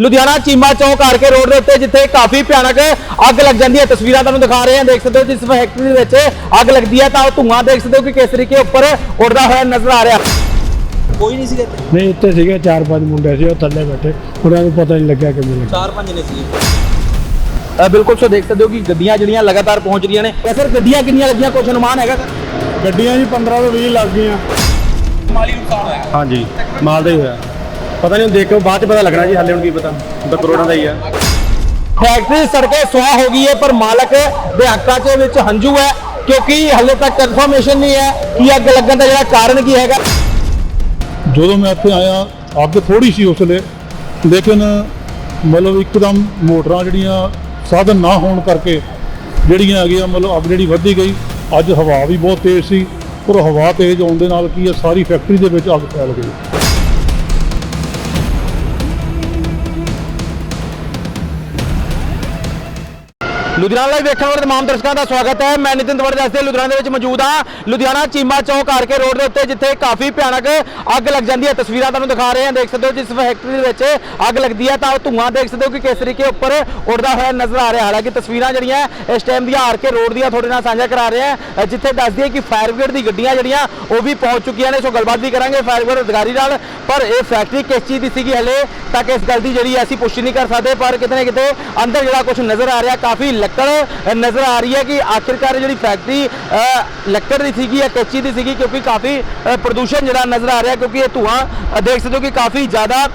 Ludhiana Cheema Chowk RK road ਦੇ ਉੱਤੇ ਜਿੱਥੇ ਕਾਫੀ ਭਿਆਨਕ ਅੱਗ ਲੱਗ ਜਾਂਦੀ ਹੈ। ਤਸਵੀਰਾਂ ਤੁਹਾਨੂੰ ਦਿਖਾ ਰਹੇ ਹਾਂ। ਦੇਖ ਸਕਦੇ ਹੋ ਜਿਸ ਫੈਕਟਰੀ ਦੇ ਵਿੱਚ ਅੱਗ ਲੱਗਦੀ ਹੈ ਤਾਂ ਉਹ ਧੂਆਂ ਦੇਖ ਸਕਦੇ ਹੋ ਕਿ ਕਿਸ ਤਰੀਕੇ ਉੱਪਰ ਉੱਡਦਾ ਹੋਇਆ ਨਜ਼ਰ ਆ ਰਿਹਾ। ਕੋਈ ਨਹੀਂ ਸੀਗਾ ਇੱਥੇ? ਨਹੀਂ ਇੱਥੇ ਸੀਗੇ ਚਾਰ ਪੰਜ ਮੁੰਡੇ ਸੀ ਉਹ ਥੱਲੇ ਬੈਠੇ। ਉਹਨਾਂ ਨੂੰ ਪਤਾ ਨਹੀਂ ਲੱਗਿਆ ਕਿਵੇਂ ਲੱਗਾ ਚਾਰ ਪੰਜ ਨੇ ਸੀਗੇ। ਅ, ਬਿਲਕੁਲ ਸੋ ਦੇਖ ਸਕਦੇ ਹੋ ਕਿ ਗੱਡੀਆਂ ਜਿਹੜੀਆਂ ਲਗਾਤਾਰ ਪਹੁੰਚ ਰਹੀਆਂ ਨੇ। ਇਹ ਸਰ ਗੱਡੀਆਂ ਕਿੰਨੀਆਂ ਲੱਗੀਆਂ? ਕੁਝ ਅਨੁਮਾਨ ਹੈਗਾ? ਸਰ ਗੱਡੀਆਂ ਜੀ 15 ਤੋਂ 20 ਲੱਗ ਗਈਆਂ। ਮਾਲੀ ਨੁਕਸਾਨ ਹੋਇਆ। ਹਾਂਜੀ ਮਾਲ ਦਾ ਹੀ ਹੋਇਆ। ਪਤਾ ਨਹੀਂ ਹੁਣ ਦੇਖੋ ਬਾਅਦ ਚ ਪਤਾ ਲੱਗਣਾ ਜੀ ਹਾਲੇ ਹੁਣ ਕੀ ਪਤਾ। ਤਾਂ ਕਰੋੜਾਂ ਦਾ ਹੀ ਆ। ਫੈਕਟਰੀ ਸੜਕੇ ਸੁਆਹ ਹੋ ਗਈ ਹੈ ਪਰ ਮਾਲਕ ਦੇ ਹੱਕਾਂ 'ਚ ਵਿੱਚ ਹੰਝੂ ਹੈ ਕਿਉਂਕਿ ਹਲੇ ਤੱਕ ਕਨਫਰਮੇਸ਼ਨ ਨਹੀਂ ਹੈ ਕਿ ਅੱਗ ਲੱਗਣ ਦਾ ਜਿਹੜਾ ਕਾਰਨ ਕੀ ਹੈਗਾ। ਜਦੋਂ ਮੈਂ ਇੱਥੇ ਆਇਆ ਅੱਗ ਥੋੜੀ ਸੀ ਉਸ ਵੇਲੇ ਲੇਕਿਨ ਮਤਲਬ ਇੱਕਦਮ ਮੋਟਰਾਂ ਜਿਹੜੀਆਂ ਸਾਧਨ ਨਾ ਹੋਣ ਕਰਕੇ ਜਿਹੜੀਆਂ ਹੈਗੀਆਂ ਮਤਲਬ ਅੱਗ ਜਿਹੜੀ ਵੱਧਦੀ ਗਈ। ਅੱਜ ਹਵਾ ਵੀ ਬਹੁਤ ਤੇਜ਼ ਸੀ ਪਰ ਹਵਾ ਤੇਜ਼ ਆਉਣ ਦੇ ਨਾਲ ਕੀ ਹੈ ਸਾਰੀ ਫੈਕਟਰੀ ਦੇ ਵਿੱਚ ਅੱਗ ਫੈਲ ਗਈ। ਲੁਧਿਆਣਾ ਲਾਈਵ ਵੇਖਣ ਵਾਲੇ ਤਮਾਮ ਦਰਸ਼ਕਾਂ ਦਾ ਸਵਾਗਤ ਹੈ। ਮੈਂ ਨਿਤਿਨ ਤਵੜ ਦੱਸਦੇ ਲੁਧਿਆਣਾ ਦੇ ਵਿੱਚ ਮੌਜੂਦ ਹਾਂ। ਲੁਧਿਆਣਾ ਚੀਮਾ ਚੌਕ ਆਰਕੇ ਰੋਡ ਦੇ ਉੱਤੇ, ਜਿੱਥੇ ਕਾਫੀ ਭਿਆਨਕ ਅੱਗ ਲੱਗ ਜਾਂਦੀ ਹੈ। ਤਸਵੀਰਾਂ ਤੁਹਾਨੂੰ ਦਿਖਾ ਰਹੇ ਹਾਂ। ਦੇਖ ਸਕਦੇ ਹੋ, ਜਿਸ ਫੈਕਟਰੀ ਦੇ ਵਿੱਚ ਅੱਗ ਲੱਗਦੀ ਹੈ, ਤਾਂ ਉਹ ਧੂਆਂ ਦੇਖ ਸਕਦੇ ਹੋ ਕਿ ਕਿਸ ਤਰੀਕੇ ਉੱਪਰ ਉੱਡਦਾ ਹੋਇਆ ਨਜ਼ਰ ਆ ਰਿਹਾ। ਹਾਲਾਂਕਿ ਤਸਵੀਰਾਂ ਜਿਹੜੀਆਂ ਇਸ ਟਾਈਮ ਦੀਆਂ ਆਰਕੇ ਰੋਡ ਦੀਆਂ ਤੁਹਾਡੇ ਨਾਲ ਸਾਂਝਾ ਕਰਾ ਰਹੇ ਹਾਂ। ਜਿੱਥੇ ਦੱਸਦੀ ਹੈ ਕਿ ਫਾਇਰ ਬ੍ਰਿਗੇਡ ਦੀ ਗੱਡੀਆਂ ਜਿਹੜੀਆਂ, ਉਹ ਵੀ ਪਹੁੰਚ ਚੁੱਕੀਆਂ ਨੇ। ਸੋ ਗੱਲਬਾਤ ਵੀ ਕਰਾਂਗੇ ਫਾਇਰ ਬ੍ਰਿਗੇਡ ਅਧਿਕਾਰੀ ਨਾਲ। ਪਰ ਇਹ ਫੈਕਟਰੀ ਕਿਸ ਚੀਜ਼ ਦੀ ਸੀਗੀ ਹਲੇ ਤੱਕ ਇਸ ਗੱਲ ਦੀ ਜਿਹੜੀ ਅਸੀਂ ਪੁਸ਼ਟੀ ਨਹੀਂ ਕਰ ਸਕਦੇ। ਪਰ ਕਿਤੇ ਨਾ ਕਿਤੇ ਅੰਦਰ ਜਿਹੜਾ ਕੁਝ ਨਜ਼ਰ ਆ ਰਿਹਾ, ਕਾਫੀ ਲੱਕੜ ਨਜ਼ਰ ਆ ਰਹੀ ਹੈ ਕਿ ਆਖਿਰਕਾਰ ਇਹ ਜਿਹੜੀ ਫੈਕਟਰੀ ਲੱਕੜ ਦੀ ਸੀਗੀ ਜਾਂ ਕੱਚੀ ਦੀ ਸੀਗੀ, ਕਿਉਂਕਿ ਕਾਫੀ ਪ੍ਰਦੂਸ਼ਣ ਜਿਹੜਾ ਨਜ਼ਰ ਆ ਰਿਹਾ, ਕਿਉਂਕਿ ਇਹ ਧੂਆਂ ਦੇਖ ਸਕਦੇ ਹੋ ਕਿ ਕਾਫੀ ਜ਼ਿਆਦਾ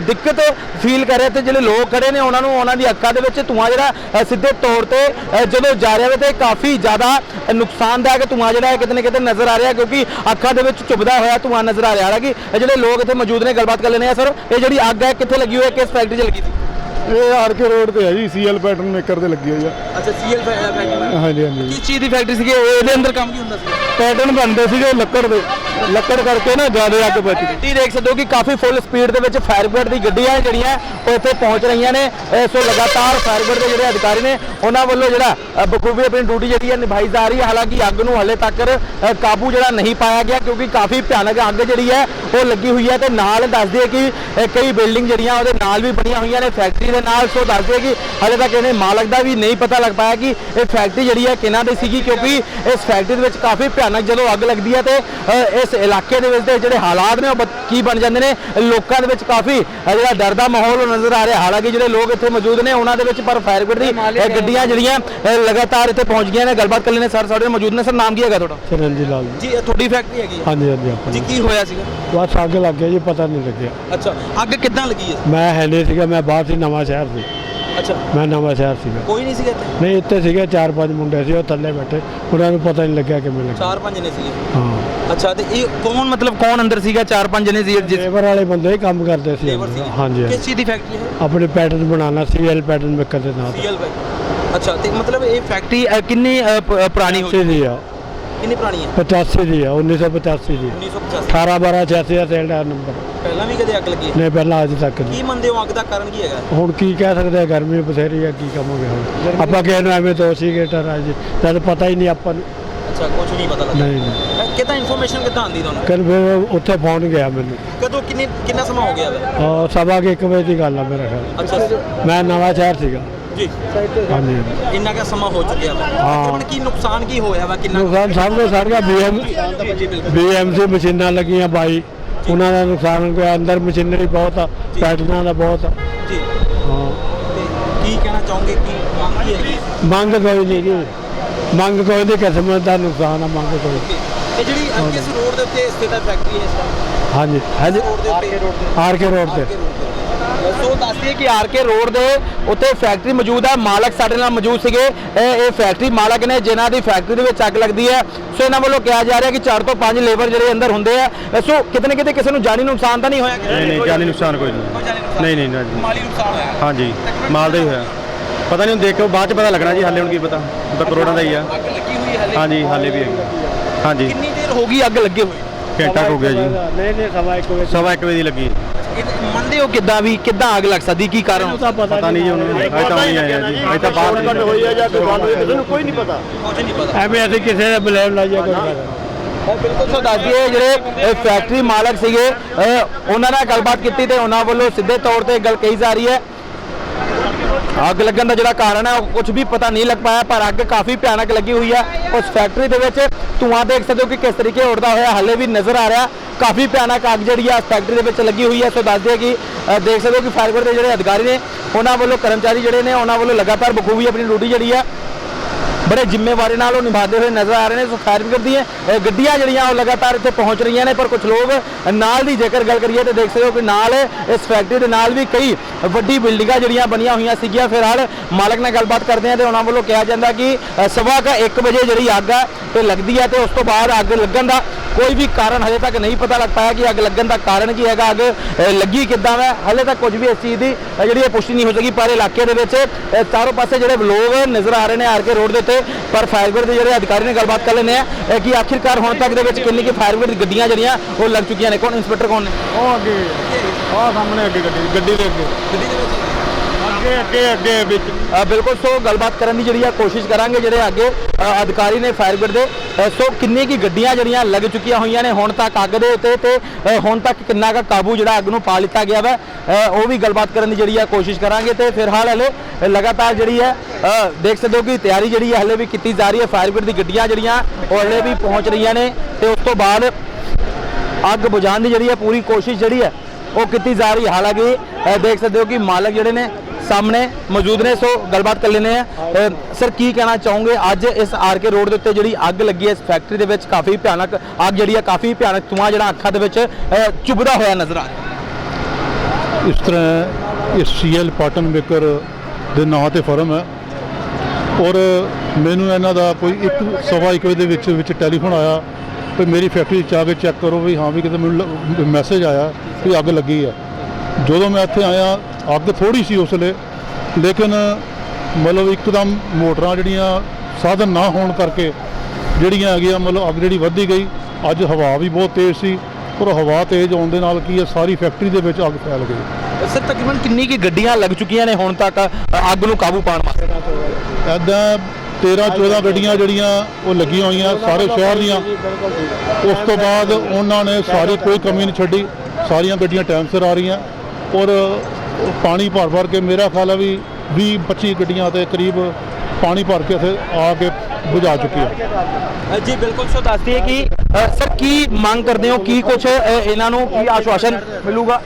ਦਿੱਕਤ ਫੀਲ ਕਰ ਰਹੇ ਤੇ ਜਿਹੜੇ ਲੋਕ ਖੜੇ ਨੇ ਉਹਨਾਂ ਨੂੰ, ਉਹਨਾਂ ਦੀ ਅੱਖਾਂ ਦੇ ਵਿੱਚ ਧੂਆਂ ਜਿਹੜਾ ਸਿੱਧੇ ਤੌਰ ਤੇ ਜਦੋਂ ਜਾ ਰਿਹਾ ਵੇ ਤੇ ਕਾਫੀ ਜ਼ਿਆਦਾ ਨੁਕਸਾਨਦਾਇਕ ਧੂਆਂ ਜਿਹੜਾ ਹੈ ਕਿਤੇ ਨਾ ਕਿਤੇ ਨਜ਼ਰ ਆ ਰਿਹਾ, ਕਿਉਂਕਿ ਅੱਖਾਂ ਦੇ ਵਿੱਚ ਚੁਭਦਾ ਹੋਇਆ ਧੂਆਂ ਨਜ਼ਰ ਆ ਰਿਹਾ। ਹਾਲਾਂਕਿ ਜਿਹੜੇ ਲੋਕ ਇੱਥੇ ਮੌਜੂਦ ਨੇ, ਗੱਲਬਾਤ ਕਰ ਲੈਣੇ ਆ ਸਰ, ਇਹ ਜਿਹੜੀ ਅੱਗ ਹੈ, ਕਿੱਥੇ ਲੱਗੀ ਹੋਈ ਹੈ, ਕਿਸ ਫੈਕਟਰੀ 'ਚ ਲੱਗੀ ਸੀ? ਇਹ ਆਰਕੇ ਰੋਡ ਤੇ ਹੈ ਜੀ ਸੀਐਲ ਪੈਟਰਨ ਮੇਕਰ ਤੇ ਲੱਗੀ ਹੋਈ ਆ। ਅੱਛਾ ਸੀਐਲ ਫੈਕਟਰੀ ਹਾਂਜੀ ਹਾਂਜੀ। ਕਿਸ ਚੀਜ਼ ਦੀ ਫੈਕਟਰੀ ਸੀਗੀ? ਇਹਦੇ ਅੰਦਰ ਕੰਮ ਕੀ ਹੁੰਦਾ ਸੀ? ਪੈਟਰਨ ਬਣਦੇ ਸੀਗੇ ਲੱਕੜ ਦੇ। ਲੱਕੜ ਕਰਕੇ ਨਾ ਜ਼ਿਆਦਾ ਅੱਗ ਬਚ ਗਈ। ਤੁਸੀਂ ਦੇਖ ਸਕਦੇ ਹੋ ਕਿ ਕਾਫੀ ਫੁੱਲ ਸਪੀਡ ਦੇ ਵਿੱਚ ਫਾਇਰ ਬ੍ਰਿਗੇਡ ਦੀ ਗੱਡੀਆਂ ਜਿਹੜੀਆਂ ਉਹ ਇੱਥੇ ਪਹੁੰਚ ਰਹੀਆਂ ਨੇ। ਇਹ ਸੋ ਲਗਾਤਾਰ ਫਾਇਰ ਬ੍ਰਿਗੇਡ ਦੇ ਜਿਹੜੇ ਅਧਿਕਾਰੀ ਨੇ ਉਹਨਾਂ ਵੱਲੋਂ ਜਿਹੜਾ ਬਖੂਬੀ ਆਪਣੀ ਡਿਊਟੀ ਜਿਹੜੀ ਹੈ ਨਿਭਾਈ ਜਾ ਰਹੀ ਹੈ। ਹਾਲਾਂਕਿ ਅੱਗ ਨੂੰ ਹਲੇ ਤੱਕ ਕਾਬੂ ਜਿਹੜਾ ਨਹੀਂ ਪਾਇਆ ਗਿਆ ਕਿਉਂਕਿ ਕਾਫੀ ਭਿਆਨਕ ਅੱਗ ਜਿਹੜੀ ਹੈ ਉਹ ਲੱਗੀ ਹੋਈ ਹੈ। ਤੇ ਨਾਲ ਦੱਸਦੇ ਕਿ ਕਈ ਬਿਲਡਿੰਗ ਜਿਹੜੀਆਂ ਉਹਦੇ ਨਾਲ ਵੀ ਬਣੀਆਂ ਹੋਈਆਂ ਨੇ ਫੈਕਟਰੀ ਦੇ ਨਾਲ ਸੋ ਦੱਸਦੇ ਹੈ ਕਿ ਹਲੇ ਤੱਕ ਇਹਨੇ ਮਾਲਕ ਦਾ ਵੀ ਨਹੀਂ ਪਤਾ ਲੱਗ ਪਾਇਆ ਕਿ ਇਹ ਫੈਕਟਰੀ ਜਿਹੜੀ ਹੈ ਕਿਹਨਾਂ ਦੀ ਸੀਗੀ ਕਿਉਂਕਿ ਇਸ ਫੈਕਟਰੀ ਦੇ ਵਿੱਚ ਕਾਫੀ ਭਿਆਨਕ ਜਦੋਂ ਅੱਗ ਲੱਗਦੀ ਹੈ ਤੇ ਇਸ ਇਲਾਕੇ ਦੇ ਵਿੱਚ ਦੇ ਜਿਹੜੇ ਹਾਲਾਤ ਨੇ ਉਹ ਕੀ ਬਣ ਜਾਂਦੇ ਨੇ ਲੋਕਾਂ ਦੇ ਵਿੱਚ ਕਾਫੀ ਜਿਹੜਾ ਡਰ ਦਾ ਮਾਹੌਲ ਉਹ ਨਜ਼ਰ ਆ ਰਿਹਾ। ਹਾਲਾਂਕਿ ਜਿਹੜੇ ਲੋਕ ਇੱਥੇ ਮੌਜੂਦ ਨੇ ਉਹਨਾਂ ਦੇ ਵਿੱਚ ਪਰ ਫਾਇਰ ਬ੍ਰਿਗੇਡ ਦੀ ਗੱਡੀਆਂ ਜਿਹੜੀਆਂ ਲਗਾਤਾਰ ਇੱਥੇ ਪਹੁੰਚ ਗਈਆਂ ਨੇ। ਗੱਲਬਾਤ ਕਰ ਲੈਣੇ ਸਰ ਸਾਡੇ ਨਾਲ ਮੌਜੂਦ ਨੇ। ਸਰ ਨਾਮ ਕੀ ਹੈਗਾ ਤੁਹਾਡਾ? ਚਰਨਜੀ ਲਾਲ। ਜੀ ਜੀ ਤੁਹਾਡੀ ਫੈਕਟਰੀ ਹੈਗੀ ਹਾਂਜੀ ਹਾਂਜੀ ਆਪਣੀ। ਕੀ ਹੋਇਆ ਸੀਗਾ? ਬਸ ਅੱਗ ਲੱਗ ਗਿਆ ਜੀ ਪਤਾ ਨਹੀਂ ਲੱਗਿਆ। ਅੱਛਾ ਅੱਗ ਕਿੱਦਾਂ ਲੱਗੀ ਹੈ? ਮੈਂ ਹੈ ਨਹੀਂ ਸੀਗਾ ਮੈਂ ਬਾਹਰ ਸੀ ਨਵਾਂ ਸ਼ਹਿਰ ਸੀ। ਅੱਛਾ। ਮੈਂ ਨਵਾਂ ਸ਼ਹਿਰ ਸੀਗਾ। ਕੋਈ ਨਹੀਂ ਸੀਗਾ ਇੱਥੇ? ਨਹੀਂ ਇੱਥੇ ਸੀਗੇ ਚਾਰ ਪੰਜ ਮੁੰਡੇ ਸੀ ਉਹ ਥੱਲੇ ਬੈਠੇ। ਉਹਨਾਂ ਨੂੰ ਪਤਾ ਨਹੀਂ ਲੱਗਿਆ ਕਿਵੇਂ ਲੱਗਾ। ਚਾਰ ਪੰਜ ਨੇ ਸੀਗੇ? ਹਾਂ। ਅੱਛਾ ਤੇ ਇਹ ਕੌਣ ਮਤਲਬ ਕੌਣ ਅੰਦਰ ਸੀਗਾ ਚਾਰ ਪੰਜ ਜਣੇ ਸੀ ਜਿਸ ਲੇਬਰ ਵਾਲੇ ਬੰਦੇ ਕੰਮ ਕਰਦੇ ਸੀ। ਲੇਬਰ ਹਾਂਜੀ ਕਿਸ ਚੀਜ਼ ਦੀ ਫੈਕਟਰੀ ਹੈ ਆਪਣੇ ਪੈਟਰਨ ਬਣਾਉਣਾ ਸੀਐਲ ਪੈਟਰਨ ਮੇਕਰ ਦੇ ਨਾਲ ਸੀਐਲ ਅੱਛਾ ਤੇ ਮਤਲਬ ਇਹ ਫੈਕਟਰੀ ਅ, ਕਿੰਨੀ ਅ, ਪ- ਪੁਰਾਣੀ ਹੋ 85 ਦੀ ਆ। ਕਿੰਨੀ ਪੁਰਾਣੀ ਹੈ? 85 ਦੀ ਆ 1985 ਦੀ। 1950 18 12 86 ਦਾ ਸੇਲ ਨੰਬਰ ਪਹਿਲਾਂ ਵੀ ਕਦੇ ਅੱਗ ਲੱਗੀ? ਹੈ ਨਹੀਂ ਪਹਿਲਾਂ ਅੱਜ ਤੱਕ ਨਹੀਂ। ਕੀ ਮੰਨਦੇ ਹੋ ਅੱਗ ਦਾ ਕਾਰਨ ਕੀ ਹੈਗਾ? ਹੁਣ ਕੀ ਕਹਿ ਸਕਦੇ ਆ ਗਰਮੀ ਬਥੇਰੀ ਆ ਕੀ ਕਮੋਗੇ ਹੁਣ? ਆਪਾਂ ਕਿਸੇ ਨੂੰ ਐਵੇਂ ਦੋ ਸੀਗੇਟਰ ਆ ਜੀ ਜਦ ਪਤਾ ਹੀ ਨਹੀਂ ਆਪਾਂ ਨੂੰ। ਅੱਛਾ ਕੁਝ ਨਹੀਂ ਪਤਾ ਲੱਗਾ ਨਹੀਂ ਨਹੀਂ। ਕਿਦਾਂ ਇਨਫੋਰਮੇਸ਼ਨ ਕਿੱਦਾਂ ਆਂਦੀ ਤੁਹਾਨੂੰ? ਕੱਲ ਫਿਰ ਉੱਥੇ ਫੋਨ ਗਿਆ ਮੈਨੂੰ। ਕਦੋਂ ਕਿੰਨੀ ਕਿੰਨਾ ਸਮਾਂ ਹੋ ਗਿਆ ਵਾ ਔਰ ਸਵਾ ਕੇ 1 ਵਜੇ ਦੀ ਗੱਲ ਆ ਮੇਰਾ ਖਿਆਲ। ਅੱਛਾ। ਮੈਂ ਨਵਾਂ ਸ਼ਹਿਰ ਸੀਗਾ। ਜੀ। ਹਾਂਜੀ। ਇੰਨਾ ਕਾ ਸਮਾਂ ਹੋ ਚੁੱਕਿਆ ਵਾ। ਹਾਂ। ਤਕਰੀਬਨ ਕੀ ਨੁਕਸਾਨ ਕੀ ਹੋਇਆ ਵਾ? ਕਿੰਨਾ ਨੁਕਸਾਨ ਸਭ ਤੋਂ ਸਾਰੀਆਂ ਬੀਐਮ ਜੀ ਜੀ ਬਿਲਕੁਲ। ਬੀਐਮਸੀ ਮਸ਼ੀਨਾਂ ਲੱਗੀਆਂ ਬਾਈ। ਉਹਨਾਂ ਦਾ ਨੁਕਸਾਨ ਕੋਈ ਅੰਦਰ ਮਸ਼ੀਨਰੀ ਬਹੁਤ ਆ ਪੈਟਰਨਾਂ ਦਾ ਬਹੁਤ ਆ। ਜੀ। ਹਾਂ। ਤੇ ਕੀ ਕਹਿਣਾ ਚਾਹੋਗੇ? ਕੀ ਮੰਗ ਕੀ ਹੈਗੀ? ਮੰਗ ਕੋਈ ਨਹੀਂ ਜੀ। ਮੰਗ ਕੋਈ ਨਹੀਂ ਕਿਸਮ ਦਾ ਨੁਕਸਾਨ ਆ ਮੰਗ ਕੋਈ। ਨਹੀਂ। ਇਹ ਜਿਹੜੀ ਅ, ਕਿਸ ਰੋਡ ਦੇ ਉੱਤੇ ਸਥਿਤ ਹੈ ਫੈਕਟਰੀ ਹੈ ਇਸ ਟਾਈਮ ਹਾਂਜੀ। ਹਾਂਜੀ। ਰੋਡ ਦੇ ਉੱਤੇ। ਆਰ ਕੇ ਰੋਡ ਤੇ। ਸੋ ਦੱਸਦੀ ਕਿ ਆਰਕੇ ਰੋਡ ਦੇ ਉੱਤੇ ਫੈਕਟਰੀ ਮੌਜੂਦ ਹੈ। ਮਾਲਕ ਸਾਡੇ ਨਾਲ ਮੌਜੂਦ ਸੀਗੇ। ਇਹ ਫੈਕਟਰੀ ਮਾਲਕ ਨੇ ਜਿਨ੍ਹਾਂ ਦੀ ਫੈਕਟਰੀ ਦੇ ਵਿੱਚ ਅੱਗ ਲੱਗਦੀ ਹੈ। ਸੋ ਇਹਨਾਂ ਵੱਲੋਂ ਕਿਹਾ ਜਾ ਰਿਹਾ ਕਿ 4 ਤੋਂ 5 ਲੇਬਰ ਜਿਹੜੇ ਅੰਦਰ ਹੁੰਦੇ ਆ ਸੋ ਕਿਤੇ ਨਾ ਕਿਤੇ ਕਿਸੇ ਨੂੰ ਜਾਨੀ ਨੁਕਸਾਨ ਤਾਂ ਨਹੀਂ ਹੋਇਆ? ਨਹੀਂ ਨਹੀਂ ਜਾਨੀ ਨੁਕਸਾਨ ਕੋਈ ਨਹੀਂ। ਨਹੀਂ ਨਹੀਂ ਮਾਲੀ ਨੁਕਸਾਨ ਹੋਇਆ? ਹਾਂਜੀ ਮਾਲ ਦਾ ਹੀ ਹੋਇਆ। ਪਤਾ ਨਹੀਂ ਹੁਣ ਦੇਖੋ ਬਾਅਦ ਚ ਪਤਾ ਲੱਗਣਾ ਜੀ ਹਾਲੇ ਹੁਣ ਕੀ ਪਤਾ। ਹੁਣ ਤਾਂ ਕਰੋੜਾਂ ਦਾ ਹੀ ਆ। ਅੱਗ ਲੱਗੀ ਹੋਈ ਹੈ ਹਲੇ? ਹਾਂਜੀ ਹਾਲੇ ਵੀ ਹੈਗੀ। ਹਾਂਜੀ। ਕਿੰਨੀ ਦੇਰ ਹੋ ਗਈ ਅੱਗ ਲੱਗੇ ਹੋਏ? ਘੰਟਾ ਹੋ ਗਿਆ ਜੀ। ਨਹੀਂ ਨਹੀਂ ਸਵਾ 1 ਵਜੇ ਸਵਾ 1 ਵਜੇ ਦੀ ਲੱਗੀ। ਮੰਨਦੇ ਹੋ ਕਿੱਦਾਂ ਵੀ ਕਿੱਦਾਂ ਅੱਗ ਲੱਗ ਸਕਦੀ? ਕੀ ਕਾਰਨ? ਪਤਾ ਨਹੀਂ ਜੀ ਉਹਨੂੰ ਅਜੇ ਤਾਂ ਨਹੀਂ ਆਇਆ ਜੀ। ਅਜੇ ਤਾਂ ਬਾਹਰ ਹੋਈ ਆ ਜਾਂ ਕੋਈ ਬੰਦ ਹੋਈ ਕਿਸੇ ਨੂੰ ਕੋਈ ਨਹੀਂ ਪਤਾ। ਕੁਝ ਨਹੀਂ ਪਤਾ। ਐਵੇਂ ਅਸੀਂ ਕਿਸੇ ਦਾ ਬਲੇਮ ਲਾਈਏ ਕੋਈ ਗੱਲ ਬਿਲਕੁਲ ਸੋ ਦੱਸ ਦਈਏ ਜਿਹੜੇ ਫੈਕਟਰੀ ਮਾਲਕ ਸੀਗੇ ਉਹਨਾਂ ਨਾਲ ਗੱਲਬਾਤ ਕੀਤੀ ਤੇ ਉਹਨਾਂ ਵੱਲੋਂ ਸਿੱਧੇ ਤੌਰ ਤੇ ਗੱਲ ਕਹੀ ਜਾ ਰਹੀ ਹੈ। ਅੱਗ ਲੱਗਣ ਦਾ ਜਿਹੜਾ ਕਾਰਨ ਹੈ ਉਹ ਕੁਝ ਵੀ ਪਤਾ ਨਹੀਂ ਲੱਗ ਪਾਇਆ ਪਰ ਅੱਗ ਕਾਫੀ ਭਿਆਨਕ ਲੱਗੀ ਹੋਈ ਹੈ। ਉਸ ਫੈਕਟਰੀ ਦੇ ਵਿੱਚ ਧੂਆਂ ਦੇਖ ਸਕਦੇ ਹੋ ਕਿ ਕਿਸ ਤਰੀਕੇ ਉੱਡਦਾ ਹੋਇਆ ਹਲੇ ਵੀ ਨਜ਼ਰ ਆ ਰਿਹਾ। ਕਾਫੀ ਭਿਆਨਕ ਅੱਗ ਜਿਹੜੀ ਆ ਫੈਕਟਰੀ ਦੇ ਵਿੱਚ ਲੱਗੀ ਹੋਈ ਹੈ ਸੋ ਦੱਸਦੇ ਦਈਏ ਕਿ ਦੇਖ ਸਕਦੇ ਹੋ ਕਿ ਫਾਇਰ ਬ੍ਰਿਗੇਡ ਦੇ ਜਿਹੜੇ ਅਧਿਕਾਰੀ ਨੇ ਉਹਨਾਂ ਵੱਲੋਂ ਕਰਮਚਾਰੀ ਜਿਹੜੇ ਨੇ ਉਹਨਾਂ ਵੱਲੋਂ ਲਗਾਤਾਰ ਬਖੂਬੀ ਆਪਣੀ ਡਿਊਟੀ ਜਿਹੜੀ ਆ ਬੜੇ ਜ਼ਿੰਮੇਵਾਰੀ ਨਾਲ ਉਹ ਨਿਭਾਉਂਦੇ ਹੋਏ ਨਜ਼ਰ ਆ ਰਹੇ ਨੇ। ਸੋ ਫਾਇਰ ਬ੍ਰਿਗੇਡ ਦੀਆਂ ਗੱਡੀਆਂ ਜਿਹੜੀਆਂ ਉਹ ਲਗਾਤਾਰ ਇੱਥੇ ਪਹੁੰਚ ਰਹੀਆਂ ਨੇ ਪਰ ਕੁਝ ਲੋਕ ਨਾਲ ਦੀ ਜੇਕਰ ਗੱਲ ਕਰੀਏ ਤੇ ਦੇਖ ਸਕਦੇ ਹੋ ਕਿ ਨਾਲ ਇਸ ਫੈਕਟਰੀ ਦੇ ਨਾਲ ਵੀ ਕਈ ਵੱਡੀ ਬਿਲਡਿੰਗਾਂ ਜਿਹੜੀਆਂ ਬਣੀਆਂ ਹੋਈਆਂ ਸੀਗੀਆਂ। ਫਿਲਹਾਲ ਮਾਲਕ ਨਾਲ ਗੱਲਬਾਤ ਕਰਦੇ ਆ ਤੇ ਉਹਨਾਂ ਵੱਲੋਂ ਕਿਹਾ ਜਾਂਦਾ ਕਿ ਅ, ਸਵਾ ਕੁ 1 ਵਜੇ ਜਿਹੜੀ ਅੱਗ ਹੈ ਤੇ ਲੱਗਦੀ ਹੈ ਤੇ ਉਸ ਤੋਂ ਬਾਅਦ ਅੱਗ ਲੱਗਣ ਦਾ ਕੋਈ ਵੀ ਕਾਰਨ ਹਜੇ ਤੱਕ ਨਹੀਂ ਪਤਾ ਲੱਗ ਪਾਇਆ ਕਿ ਅੱਗ ਲੱਗਣ ਦਾ ਕਾਰਨ ਕੀ ਹੈਗਾ ਅੱਗ ਲੱਗੀ ਕਿੱਦਾਂ ਹੈ। ਹਲੇ ਤੱਕ ਕੁਝ ਵੀ ਇਸ ਚੀਜ਼ ਦੀ ਜਿਹੜੀ ਹੈ ਪੁਸ਼ਟੀ ਨਹੀਂ ਹੋ ਸਕੀ ਪਰ ਇਲਾਕੇ ਦੇ ਵਿੱਚ ਚਾਰੋਂ ਪਾਸੇ ਜਿਹੜੇ ਲੋਕ ਨਜ਼ਰ ਆ ਰਹੇ ਨੇ ਆਰ ਕੇ ਰੋਡ ਦੇ ਉੱਤੇ ਪਰ ਫਾਇਰ ਬ੍ਰਿਗੇਡ ਦੇ ਜਿਹੜੇ ਅਧਿਕਾਰੀ ਨੇ ਗੱਲਬਾਤ ਕਰ ਲੈਂਦੇ ਆ ਕਿ ਆਖਿਰਕਾਰ ਹੁਣ ਤੱਕ ਦੇ ਵਿੱਚ ਕਿੰਨੀ ਕਿ ਫਾਇਰ ਬ੍ਰਿਗੇਡ ਗੱਡੀਆਂ ਜਿਹੜੀਆਂ ਉਹ ਲੱਗ ਚੁੱਕੀਆਂ ਨੇ। ਕੌਣ ਇੰਸਪੈਕਟਰ ਕੌਣ ਨੇ? ਉਹ ਅੱਗੇ ਉਹ ਸਾਹਮਣੇ ਅੱਗੇ ਗੱਡੀ ਗੱਡੀ ਦੇ ਅੱਗੇ। ਗੱਡੀ ਦੇ ਵਿੱਚ ਅੱਗੇ ਅੱਗੇ ਅੱਗੇ ਵਿੱਚ। ਅ, ਬਿਲਕੁਲ ਸੋ ਗੱਲਬਾਤ ਕਰਨ ਦੀ ਜਿਹੜੀ ਆ ਕੋਸ਼ਿਸ਼ ਕਰਾਂਗੇ ਜਿਹੜੇ ਅੱਗੇ ਅ, ਅਧਿਕਾਰੀ ਨੇ ਫਾਇਰ ਬ੍ਰਿਗੇਡ ਦੇ। ਅ, ਸੋ ਕਿੰਨੀ ਕੀ ਗੱਡੀਆਂ ਜਿਹੜੀਆਂ ਲੱਗ ਚੁੱਕੀਆਂ ਹੋਈਆਂ ਨੇ ਹੁਣ ਤੱਕ ਅੱਗ ਦੇ ਉੱਤੇ ਤੇ ਅ, ਹੁਣ ਤੱਕ ਕਿੰਨਾ ਕੁ ਕਾਬੂ ਜਿਹੜਾ ਅੱਗ ਨੂੰ ਪਾ ਲਿੱਤਾ ਗਿਆ ਵਾ ਅ, ਉਹ ਵੀ ਗੱਲਬਾਤ ਕਰਨ ਦੀ ਜਿਹੜੀ ਆ ਕੋਸ਼ਿਸ਼ ਕਰਾਂਗੇ ਤੇ ਫਿਲਹਾਲ ਹਲੇ ਲਗਾਤਾਰ ਜਿਹੜੀ ਹੈ ਅ, ਦੇਖ ਸਕਦੇ ਹੋ ਕਿ ਤਿਆਰੀ ਜਿਹੜੀ ਹੈ ਹਲੇ ਵੀ ਕੀਤੀ ਜਾ ਰਹੀ ਹੈ। ਫਾਇਰ ਬ੍ਰਿਗੇਡ ਦੀ ਗੱਡੀਆਂ ਜਿਹੜੀਆਂ ਉਹ ਹਲੇ ਵੀ ਪਹੁੰਚ ਰਹੀਆਂ ਨੇ ਤੇ ਉਸ ਤੋਂ ਬਾਅਦ ਅੱਗ ਬੁਝਾਉਣ ਦੀ ਜਿਹੜੀ ਹੈ ਪੂਰੀ ਕੋਸ਼ਿਸ਼ ਜਿਹੜੀ ਹੈ ਉਹ ਕੀਤੀ ਜਾ ਰਹੀ ਹੈ। ਹਾਲਾਂਕਿ ਅ, ਦੇਖ ਸਕਦੇ ਹੋ ਕਿ ਮਾਲਕ ਜਿਹੜੇ ਨੇ ਸਾਹਮਣੇ ਮੌਜੂਦ ਨੇ, ਸੋ ਗੱਲਬਾਤ ਕਰ ਲੈਂਦੇ ਆ ਸਰ, ਕੀ ਕਹਿਣਾ ਚਾਹੋਗੇ? ਅੱਜ ਇਸ ਆਰ ਕੇ ਰੋਡ ਦੇ ਉੱਤੇ ਜਿਹੜੀ ਅੱਗ ਲੱਗੀ ਹੈ, ਇਸ ਫੈਕਟਰੀ ਦੇ ਵਿੱਚ ਕਾਫੀ ਭਿਆਨਕ ਅੱਗ ਜਿਹੜੀ ਹੈ, ਕਾਫੀ ਭਿਆਨਕ ਧੂਆਂ ਜਿਹੜਾ ਅੱਖਾਂ ਦੇ ਵਿੱਚ ਚੁਭਦਾ ਹੋਇਆ ਨਜ਼ਰ ਆ ਰਿਹਾ ਇਸ ਤਰ੍ਹਾਂ ਇਹ ਸੀਐਲ ਪਾਟਨ ਬੇਕਰ ਦੇ ਨਾਂ ਤੇ ਫਰਮ ਹੈ। ਔਰ ਮੈਨੂੰ ਇਹਨਾਂ ਦਾ ਕੋਈ ਇੱਕ ਸਵਾ ਇੱਕ ਵਜੇ ਦੇ ਵਿੱਚ ਵਿੱਚ ਟੈਲੀਫੋਨ ਆਇਆ ਕਿ ਮੇਰੀ ਫੈਕਟਰੀ 'ਚ ਆ ਕੇ ਚੈੱਕ ਕਰੋ ਵੀ ਹਾਂ ਵੀ ਕਿਤੇ ਮੈਨੂੰ ਮੈਸੇਜ ਆਇਆ ਕਿ ਅੱਗ ਲੱਗੀ ਹੈ। ਜਦੋਂ ਮੈਂ ਇੱਥੇ ਆਇਆ ਅੱਗ ਥੋੜੀ ਸੀ ਉਸ ਵੇਲੇ ਲੇਕਿਨ ਮਤਲਬ ਇੱਕਦਮ ਮੋਟਰਾਂ ਜਿਹੜੀਆਂ ਸਾਧਨ ਨਾ ਹੋਣ ਕਰਕੇ ਜਿਹੜੀਆਂ ਹੈਗੀਆਂ ਮਤਲਬ ਅੱਗ ਜਿਹੜੀ ਵੱਧਦੀ ਗਈ ਅੱਜ ਹਵਾ ਵੀ ਬਹੁਤ ਤੇਜ਼ ਸੀ ਔਰ ਹਵਾ ਤੇਜ਼ ਆਉਣ ਦੇ ਨਾਲ ਕੀ ਹੈ ਸਾਰੀ ਫੈਕਟਰੀ ਦੇ ਵਿੱਚ ਅੱਗ ਫੈਲ ਗਈ। ਸਰ ਤਕਰੀਬਨ ਕਿੰਨੀ ਕੀ ਗੱਡੀਆਂ ਲੱਗ ਚੁੱਕੀਆਂ ਨੇ ਹੁਣ ਤੱਕ ਅੱਗ ਨੂੰ ਕਾਬੂ ਪਾਉਣ ਵਾਸਤੇ? ਐਦਾਂ 13 14 ਗੱਡੀਆਂ ਜਿਹੜੀਆਂ ਉਹ ਲੱਗੀਆਂ ਹੋਈਆਂ ਸਾਰੇ ਸ਼ਹਿਰ ਦੀਆਂ। ਉਸ ਤੋਂ ਬਾਅਦ ਉਹਨਾਂ ਨੇ ਸਾਰੀ ਕੋਈ ਕਮੀ ਨਹੀਂ ਛੱਡੀ ਸਾਰੀਆਂ ਗੱਡੀਆਂ ਟਾਈਮ ਸਿਰ ਆ ਰਹੀਆਂ ਔਰ ਪਾਣੀ ਭਰ ਭਰ ਕੇ ਮੇਰਾ ਖਿਆਲ ਹੈ ਵੀ 20 25 ਗੱਡੀਆਂ ਤੇ ਕਰੀਬ ਪਾਣੀ ਭਰ ਕੇ ਇੱਥੇ ਆ ਕੇ ਬੁਝਾ ਚੁੱਕੀ ਹੈ ਜੀ ਬਿਲਕੁਲ ਸੋ ਦੱਸਦੀ ਹੈ ਕਿ ਸਰ ਕੀ ਮੰਗ ਕਰਦੇ ਹੋ? ਕੀ ਕੁਝ ਇਹਨਾਂ ਨੂੰ ਕੀ ਆਸ਼ਵਾਸਨ ਮਿਲੂਗਾ?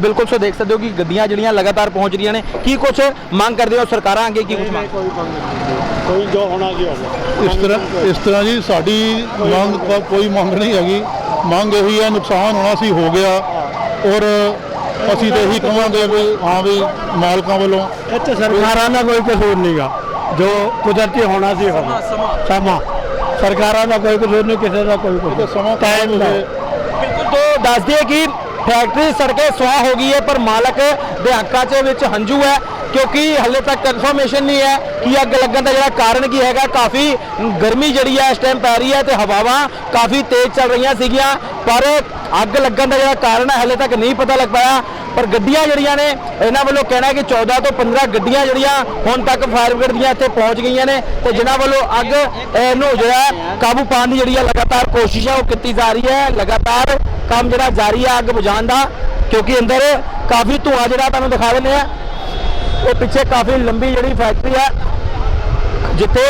ਬਿਲਕੁਲ ਸੋ ਦੇਖ ਸਕਦੇ ਹੋ ਕਿ ਗੱਡੀਆਂ ਜਿਹੜੀਆਂ ਲਗਾਤਾਰ ਪਹੁੰਚ ਰਹੀਆਂ ਨੇ ਕੀ ਕੁਝ ਮੰਗ ਕਰਦੇ ਹੋ ਸਰਕਾਰਾਂ ਅੱਗੇ ਕੀ ਕੁਝ ਮੰਗ? ਕੋਈ ਜੋ ਹੋਣਾ ਜੀ ਹੋਵੇ ਇਸ ਤਰ੍ਹਾਂ ਇਸ ਤਰ੍ਹਾਂ ਜੀ ਸਾਡੀ ਮੰਗ ਕੋਈ ਮੰਗ ਨਹੀਂ ਹੈਗੀ। ਮੰਗ ਇਹੀ ਹੈ ਨੁਕਸਾਨ ਹੋਣਾ ਸੀ ਹੋ ਗਿਆ। ਔਰ ਅਸੀਂ ਤਾਂ ਇਹੀ ਕਹਾਂਗੇ ਵੀ ਹਾਂ ਵੀ ਮਾਲਕਾਂ ਵੱਲੋਂ ਇੱਥੇ ਸਰਕਾਰਾਂ ਦਾ ਕੋਈ ਕਸੂਰ ਨਹੀਂਗਾ ਜੋ ਕੁਦਰਤੀ ਹੋਣਾ ਸੀ ਹੋਣਾ ਸਮਾਂ ਸਰਕਾਰਾਂ ਦਾ ਕੋਈ ਕਸੂਰ ਨਹੀਂ ਕਿਸੇ ਦਾ ਕੋਈ ਕਸੂਰ ਸਮਾਂ ਟਾਈਮ ਦਾ ਬਿਲਕੁਲ ਤੋਂ ਦੱਸ ਦਈਏ ਕਿ ਫੈਕਟਰੀ ਸੜਕੇ ਸਵਾਹ ਹੋ ਗਈ ਹੈ ਪਰ ਮਾਲਕ ਦੇ ਹੱਕਾਂ 'ਚ ਵਿੱਚ ਹੰਝੂ ਹੈ। ਕਿਉਂਕਿ ਹਲੇ ਤੱਕ ਕਨਫਰਮੇਸ਼ਨ ਨਹੀਂ ਹੈ ਕਿ ਅੱਗ ਲੱਗਣ ਦਾ ਜਿਹੜਾ ਕਾਰਨ ਕੀ ਹੈਗਾ। ਕਾਫੀ ਗਰਮੀ ਜਿਹੜੀ ਹੈ ਇਸ ਟਾਈਮ ਪੈ ਰਹੀ ਹੈ ਤੇ ਹਵਾਵਾਂ ਕਾਫੀ ਤੇਜ਼ ਚੱਲ ਰਹੀਆਂ ਸੀਗੀਆਂ। ਪਰ ਅੱਗ ਲੱਗਣ ਦਾ ਜਿਹੜਾ ਕਾਰਨ ਹੈ ਹਲੇ ਤੱਕ ਨਹੀਂ ਪਤਾ ਲੱਗ ਪਾਇਆ। ਪਰ ਗੱਡੀਆਂ ਜਿਹੜੀਆਂ ਨੇ ਇਹਨਾਂ ਵੱਲੋਂ ਕਹਿਣਾ ਕਿ 14 ਤੋਂ 15 ਗੱਡੀਆਂ ਜਿਹੜੀਆਂ ਹੁਣ ਤੱਕ ਫਾਇਰ ਬ੍ਰਿਗੇਡ ਦੀਆਂ ਇੱਥੇ ਪਹੁੰਚ ਗਈਆਂ ਨੇ ਤੇ ਜਿਨ੍ਹਾਂ ਵੱਲੋਂ ਅੱਗ ਅਹ, ਨੂੰ ਜਿਹੜਾ ਹੈ ਕਾਬੂ ਪਾਉਣ ਦੀ ਜਿਹੜੀ ਹੈ ਲਗਾਤਾਰ ਕੋਸ਼ਿਸ਼ ਹੈ ਉਹ ਕੀਤੀ ਜਾ ਰਹੀ ਹੈ। ਲਗਾਤਾਰ ਕੰਮ ਜਿਹੜਾ ਜਾਰੀ ਹੈ ਅੱਗ ਬੁਝਾਉਣ ਦਾ ਕਿਉਂਕਿ ਅੰਦਰ ਕਾਫੀ ਧੂਆਂ ਜਿਹੜਾ ਤੁਹਾਨੂੰ ਦਿਖਾ ਦਿੰਦੇ ਆ ਉਹ ਪਿੱਛੇ ਕਾਫੀ ਲੰਬੀ ਜਿਹੜੀ ਫੈਕਟਰੀ ਹੈ ਜਿੱਥੇ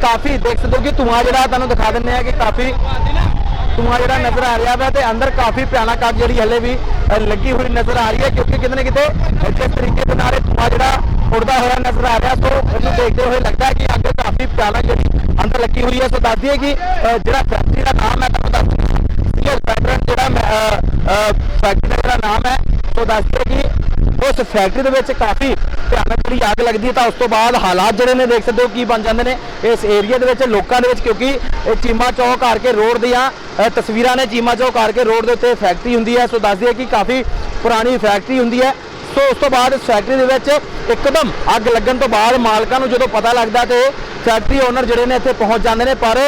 ਕਾਫੀ ਦੇਖ ਸਕਦੇ ਹੋ ਕਿ ਧੂਆਂ ਜਿਹੜਾ ਤੁਹਾਨੂੰ ਦਿਖਾ ਦਿੰਦੇ ਆ ਕਿ ਕਾਫੀ ਧੂਆਂ ਜਿਹੜਾ ਨਜ਼ਰ ਆ ਰਿਹਾ ਵਾ ਤੇ ਅੰਦਰ ਕਾਫੀ ਭਿਆਨਕ ਅੱਗ ਜਿਹੜੀ ਹਲੇ ਵੀ ਲੱਗੀ ਹੋਈ ਨਜ਼ਰ ਆ ਰਹੀ ਹੈ ਕਿਉਂਕਿ ਕਿਤੇ ਨਾ ਕਿਤੇ ਅ, ਜਿਸ ਤਰੀਕੇ ਦੇ ਨਾਲ ਇਹ ਧੂਆਂ ਜਿਹੜਾ ਉੱਡਦਾ ਹੋਇਆ ਨਜ਼ਰ ਆ ਰਿਹਾ। ਸੋ ਇਹਨੂੰ ਦੇਖਦੇ ਹੋਏ ਲੱਗਦਾ ਹੈ ਕਿ ਅੱਗ ਕਾਫੀ ਭਿਆਨਕ ਜਿਹੜੀ ਅੰਦਰ ਲੱਗੀ ਹੋਈ ਹੈ। ਸੋ ਦੱਸ ਦਈਏ ਕਿ ਜਿਹੜਾ ਫੈਕਟਰੀ ਦਾ ਨਾਮ ਹੈ ਤੁਹਾਨੂੰ ਦੱਸ ਦਿੰਦੇ ਜਿਹੜਾ ਫੈਕਟਰੀ ਦਾ ਜਿਹੜਾ ਨਾਮ ਹੈ ਉਹ ਦੱਸ ਦਈਏ ਕਿ ਉਸ ਫੈਕਟਰੀ ਦੇ ਵਿੱਚ ਕਾਫੀ ਭਿਆਨਕ ਜਿਹੜੀ ਅੱਗ ਲੱਗਦੀ ਹੈ ਤਾਂ ਉਸ ਤੋਂ ਬਾਅਦ ਹਾਲਾਤ ਜਿਹੜੇ ਨੇ ਦੇਖ ਸਕਦੇ ਹੋ ਕੀ ਬਣ ਜਾਂਦੇ ਨੇ ਇਸ ਏਰੀਆ ਦੇ ਵਿੱਚ ਲੋਕਾਂ ਦੇ ਵਿੱਚ ਕਿਉਂਕਿ ਇਹ ਚੀਮਾ ਚੌਕ ਕੇ ਰੋਡ ਦੀਆਂ ਤਸਵੀਰਾਂ ਨੇ ਚੀਮਾ ਚੌਕ ਕੇ ਰੋਡ ਦੇ ਉੱਤੇ ਫੈਕਟਰੀ ਹੁੰਦੀ ਹੈ। ਸੋ ਦੱਸਦੀ ਹੈ ਕਿ ਕਾਫੀ ਪੁਰਾਣੀ ਫੈਕਟਰੀ ਹੁੰਦੀ ਹੈ। ਸੋ ਉਸ ਤੋਂ ਬਾਅਦ ਇਸ ਫੈਕਟਰੀ ਦੇ ਵਿੱਚ ਇੱਕਦਮ ਅੱਗ ਲੱਗਣ ਤੋਂ ਬਾਅਦ ਮਾਲਕਾਂ ਨੂੰ ਜਦੋਂ ਪਤਾ ਲੱਗਦਾ ਤੇ ਫੈਕਟਰੀ ਓਨਰ ਜਿਹੜੇ ਨੇ ਇੱਥੇ ਪਹੁੰਚ ਜਾਂਦੇ ਨੇ, ਪਰ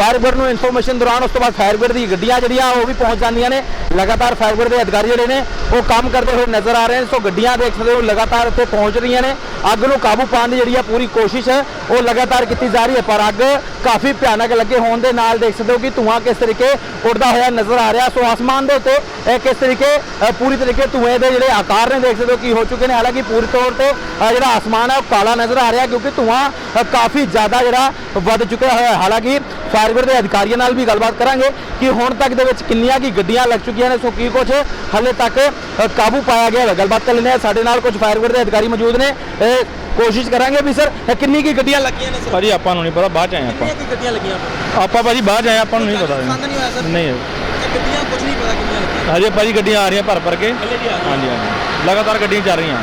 ਫਾਇਰ ਬ੍ਰਿਗੇਡ ਨੂੰ ਇਨਫੋਰਮੇਸ਼ਨ ਦੌਰਾਨ ਉਸ ਤੋਂ ਬਾਅਦ ਫਾਇਰ ਬ੍ਰਿਗੇਡ ਦੀ ਗੱਡੀਆਂ ਜਿਹੜੀਆਂ, ਉਹ ਵੀ ਪਹੁੰਚ ਜਾਂਦੀਆਂ ਨੇ। ਲਗਾਤਾਰ ਫਾਇਰ ਬ੍ਰਿਗੇਡ ਦੇ ਅਧਿਕਾਰੀ ਜਿਹੜੇ ਨੇ, ਉਹ ਕੰਮ ਕਰਦੇ ਹੋਏ ਨਜ਼ਰ ਆ ਰਹੇ ਨੇ। ਸੋ ਗੱਡੀਆਂ ਦੇਖ ਸਕਦੇ ਹੋ, ਲਗਾਤਾਰ ਉੱਥੇ ਪਹੁੰਚ ਰਹੀਆਂ ਨੇ। ਅੱਗ ਨੂੰ ਕਾਬੂ ਪਾਉਣ ਦੀ ਜਿਹੜੀ ਆ ਪੂਰੀ ਕੋਸ਼ਿਸ਼ ਹੈ ਉਹ ਲਗਾਤਾਰ ਕੀਤੀ ਜਾ ਰਹੀ ਹੈ। ਪਰ ਅੱਗ ਕਾਫੀ ਭਿਆਨਕ ਲੱਗੇ ਹੋਣ ਦੇ ਨਾਲ ਦੇਖ ਸਕਦੇ ਹੋ ਕਿ ਧੂਆਂ ਕਿਸ ਤਰੀਕੇ ਉੱਡਦਾ ਹੋਇਆ ਨਜ਼ਰ ਆ ਰਿਹਾ। ਸੋ ਆਸਮਾਨ ਦੇ ਉੱਤੇ ਇਹ ਕਿਸ ਤਰੀਕੇ ਪੂਰੀ ਤਰੀਕੇ ਧੂਏ ਦੇ ਜਿਹੜੇ ਆਕਾਰ ਨੇ ਦੇਖ ਸਕਦੇ ਹੋ ਕੀ ਹੋ ਚੁੱਕੇ ਨੇ। ਹਾਲਾਂਕਿ ਪੂਰੀ ਤੌਰ ਤੇ ਜਿਹੜਾ ਆਸਮਾਨ ਹੈ ਉਹ ਕਾਲਾ ਨਜ਼ਰ ਆ ਰਿਹਾ ਕਿਉਂਕਿ ਧੂਆਂ ਕਾਫੀ ਜ਼ਿਆਦਾ ਜਿਹੜਾ ਵੱਧ ਚੁੱਕਿਆ ਹੋਇਆ ਹੈ। ਹਾਲਾਂਕਿ ਫਾਇਰ ਬ੍ਰਿਗੇਡ ਦੇ ਅਧਿਕਾਰੀਆਂ ਨਾਲ ਵੀ ਗੱਲਬਾਤ ਕਰਾਂਗੇ ਕਿ ਹੁਣ ਤੱਕ ਦੇ ਵਿੱਚ ਕਿੰਨੀਆਂ ਕੀ ਗੱਡੀਆਂ ਲੱਗ ਚੁੱਕੀਆਂ ਨੇ ਸੋ ਕੀ ਕੁਝ ਹਲੇ ਤੱਕ ਕਾਬੂ ਪਾਇਆ ਗਿਆ ਹੈ। ਗੱਲਬਾਤ ਕਰ ਲੈਂਦੇ ਹਾਂ। ਸਾਡੇ ਨਾਲ ਕੁਝ ਫਾਇਰ ਬ੍ਰਿਗੇਡ ਦੇ ਅਧਿਕਾਰੀ ਮੌਜੂਦ ਨੇ। ਕੋਸ਼ਿਸ਼ ਕਰਾਂਗੇ ਵੀ ਸਰ ਕਿੰਨੀ ਕੀ ਗੱਡੀਆਂ ਲੱਗੀਆਂ ਨੇ ਸਰ? ਭਾਜੀ ਆਪਾਂ ਨੂੰ ਨਹੀਂ ਪਤਾ ਬਾਅਦ ਚ ਆਏ ਆਪਾਂ। ਕੀ ਗੱਡੀਆਂ ਲੱਗੀਆਂ? ਆਪਾਂ ਭਾਜੀ ਬਾਅਦ ਚ ਆਏ ਆਪਾਂ ਨੂੰ ਨਹੀਂ ਪਤਾ। ਨਹੀਂ ਹੋਇਆ ਸਰ? ਨਹੀਂ। ਗੱਡੀਆਂ ਕੁਝ ਨਹੀਂ ਪਤਾ ਕਿੰਨੀਆਂ ਲੱਗੀਆਂ। ਹਜੇ ਭਾਜੀ ਗੱਡੀਆਂ ਆ ਰਹੀਆਂ ਭਰ ਭਰ ਕੇ। ਹਾਂਜੀ ਹਾਂਜੀ। ਲਗਾਤਾਰ ਗੱਡੀਆਂ ਚੱਲ ਰਹੀਆਂ।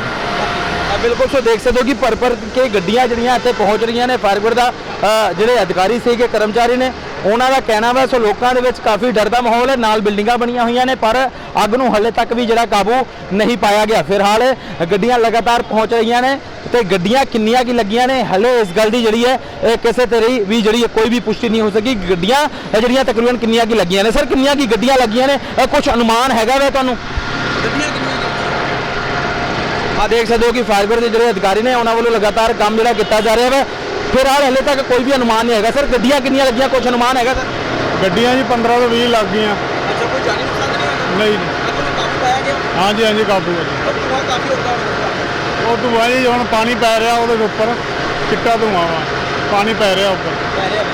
ਆ ਬਿਲਕੁਲ ਸੋ ਦੇਖ ਸਕਦੇ ਹੋ ਕਿ ਭਰ ਭਰ ਕੇ ਗੱਡੀਆਂ ਜਿਹੜੀਆਂ ਇੱਥੇ ਪਹੁੰਚ ਰਹੀਆਂ ਨੇ ਫਾਇਰ ਬ੍ਰਿਗੇਡ ਦਾ ਜਿਹੜੇ ਅਧਿਕਾਰੀ ਸੀਗੇ ਕਰਮਚਾਰੀ ਨੇ ਉਹਨਾਂ ਦਾ ਕਹਿਣਾ ਵਾ ਸੋ ਲੋਕਾਂ ਦੇ ਵਿੱਚ ਕਾਫੀ ਡਰ ਦਾ ਮਾਹੌਲ ਹੈ ਨਾਲ ਬਿਲਡਿੰਗਾਂ ਬਣੀਆਂ ਹੋਈਆਂ ਨੇ ਪਰ ਅੱਗ ਨੂੰ ਹਲੇ ਤੱਕ ਵੀ ਜਿਹੜਾ ਕਾਬੂ ਨਹੀਂ ਪਾਇਆ ਗਿਆ। ਫਿਲਹਾਲ ਗੱਡੀਆਂ ਲਗਾਤਾਰ ਪਹੁੰਚ ਰਹੀਆਂ ਨੇ ਤੇ ਗੱਡੀਆਂ ਕਿੰਨੀਆਂ ਕੀ ਲੱਗੀਆਂ ਨੇ? ਹਲੇ ਇਸ ਗੱਲ ਦੀ ਜਿਹੜੀ ਹੈ ਇਹ ਕਿਸੇ ਤਰ੍ਹਾਂ ਵੀ ਜਿਹੜੀ ਹੈ ਕੋਈ ਵੀ ਪੁਸ਼ਟੀ ਨਹੀਂ ਹੋ ਸਕੀ। ਗੱਡੀਆਂ ਇਹ ਜਿਹੜੀਆਂ ਤਕਰੀਬਨ ਕਿੰਨੀਆਂ ਕੀ ਲੱਗੀਆਂ ਨੇ? ਸਰ ਕਿੰਨੀਆਂ ਕੀ ਗੱਡੀਆਂ ਲੱਗੀਆਂ ਨੇ? ਕੁਝ ਅਨੁਮਾਨ ਹੈਗਾ ਵਾ ਤੁਹਾਨੂੰ? ਗੱਡੀਆਂ ਕਿੰਨੀਆਂ ਆ ਦੇਖ ਸਕਦੇ ਹੋ ਕਿ ਫਾਇਰ ਦੇ ਜਿਹੜੇ ਅਧਿਕਾਰੀ ਨੇ ਉਹਨਾਂ ਵੱਲੋਂ ਲਗਾਤਾਰ ਕੰਮ ਜਿਹੜਾ ਕੀਤਾ ਜਾ ਰਿਹਾ ਹੈ ਫਿਲਹਾਲ ਹਲੇ ਤੱਕ ਕੋਈ ਵੀ ਅਨੁਮਾਨ ਨਹੀਂ ਹੈਗਾ। ਸਰ ਗੱਡੀਆਂ ਕਿੰਨੀਆਂ ਲੱਗੀਆਂ? ਕੁਝ ਅਨੁਮਾਨ ਹੈਗਾ ਸਰ? ਗੱਡੀਆਂ ਜੀ 15 ਤੋਂ 20 ਲੱਗ ਗਈਆਂ। ਅੱਛਾ ਕੋਈ ਜਾਨੀ ਨੁਕਸਾਨ ਨਹੀਂ ਹੋਇਆ ਨਹੀਂ। ਹਾਂਜੀ ਹਾਂਜੀ ਕਾਬੂ ਹੈ। ਕਾਫੀ ਉਹ ਧੂਆ ਜੀ, ਹੁਣ ਪਾਣੀ ਪੈ ਰਿਹਾ ਉਹਦੇ ਉੱਪਰ, ਚਿੱਟਾ ਧੂਆ ਵਾ। ਪਾਣੀ ਪੈ ਰਿਹਾ ਉੱਪਰ। ਪੈ ਰਿਹਾ।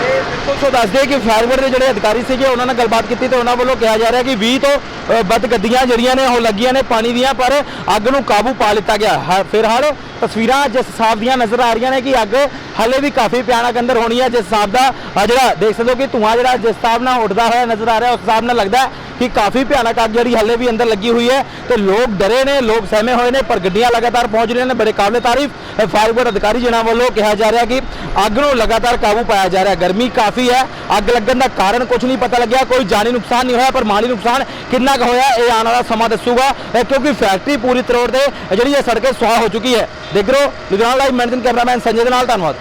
ਤੇ ਬਿਲਕੁਲ ਦੱਸ ਦੱਸਦੇ ਕਿ ਫਾਇਰ ਦੇ ਜਿਹੜੇ ਅਧਿਕਾਰੀ ਸੀਗੇ, ਉਹਨਾਂ ਨਾਲ ਗੱਲਬਾਤ ਕੀਤੀ ਤੇ ਉਹਨਾਂ ਵੱਲੋਂ ਕਿਹਾ ਜਾ ਰਿਹਾ ਕਿ 20 ਤੋਂ ਵੱਧ ਗੱਡੀਆਂ ਜਿਹੜੀਆਂ ਨੇ, ਉਹ ਲੱਗੀਆਂ ਨੇ ਪਾਣੀ ਦੀਆਂ, ਪਰ ਅੱਗ ਨੂੰ ਕਾਬੂ ਪਾ ਲਿੱਤਾ ਗਿਆ। ਹ- ਫਿਲਹਾਲ ਤਸਵੀਰਾਂ ਜਿਸ ਹਿਸਾਬ ਦੀਆਂ ਨਜ਼ਰ ਆ ਰਹੀਆਂ ਨੇ ਕਿ ਅੱਗ ਹਲੇ ਵੀ ਕਾਫੀ ਭਿਆਨਕ ਅੰਦਰ ਹੋਣੀ ਹੈ, ਜਿਸ ਹਿਸਾਬ ਦਾ ਜਿਹੜਾ ਦੇਖ ਸਕਦੇ ਹੋ ਕਿ ਧੂਆਂ ਜਿਹੜਾ ਜਿਸ ਹਿਸਾਬ ਨਾਲ ਉੱਡਦਾ ਹੋਇਆ ਨਜ਼ਰ ਆ ਰਿਹਾ, ਉਸ ਹਿਸਾਬ ਨਾਲ ਲੱਗਦਾ ਕਿ ਕਾਫੀ ਭਿਆਨਕ ਅੱਗ ਜਿਹੜੀ ਹਲੇ ਵੀ ਅੰਦਰ ਲੱਗੀ ਹੋਈ ਹੈ ਤੇ ਲੋਕ ਡਰੇ ਨੇ, ਲੋਕ ਸਹਿਮੇ ਹੋਏ ਨੇ, ਪਰ ਗੱਡੀਆਂ ਲਗਾਤਾਰ ਪਹੁੰਚ ਰਹੀਆਂ ਨੇ। ਬੜੇ ਕਾਬਲੇ ਤਾਰੀਫ ਫਾਇਰ ਬ੍ਰਿਗੇਡ ਅਧਿਕਾਰੀ, ਜਿਨ੍ਹਾਂ ਵੱਲੋਂ ਕਿਹਾ ਜਾ ਰਿਹਾ ਕਿ ਅੱਗ ਨੂੰ ਲਗਾਤਾਰ ਕਾਬੂ ਪਾਇਆ ਜਾ ਰਿਹਾ। ਗਰਮੀ ਕਾਫੀ ਹੈ। ਅੱਗ ਲੱਗਣ ਦਾ ਕਾਰਨ ਕੁਝ ਨਹੀਂ ਪਤਾ ਲੱਗਿਆ। ਕੋਈ ਜਾਨੀ ਨੁਕਸਾਨ ਨਹੀਂ ਹੋਇਆ, ਪਰ ਮਾਲੀ ਨੁਕਸਾਨ ਕਿੰਨਾ ਕੁ ਹੋਇਆ, ਇਹ ਆਉਣ ਵਾਲਾ ਸਮਾਂ ਦੱਸੂਗਾ। ਕਿਉਂਕਿ ਫੈਕਟਰੀ ਪੂਰੀ ਤਰ੍ਹਾਂ ਤੇ ਜਿਹੜੀ ਇਹ ਸੜਕੇ ਸੁਆਹ ਹੋ ਚੁੱਕੀ ਹੈ। ਦੇਖ ਰਹੇ ਹੋ Ludhiana live managing cameraman Sanjay ਦੇ ਨਾਲ, ਧੰਨਵਾਦ।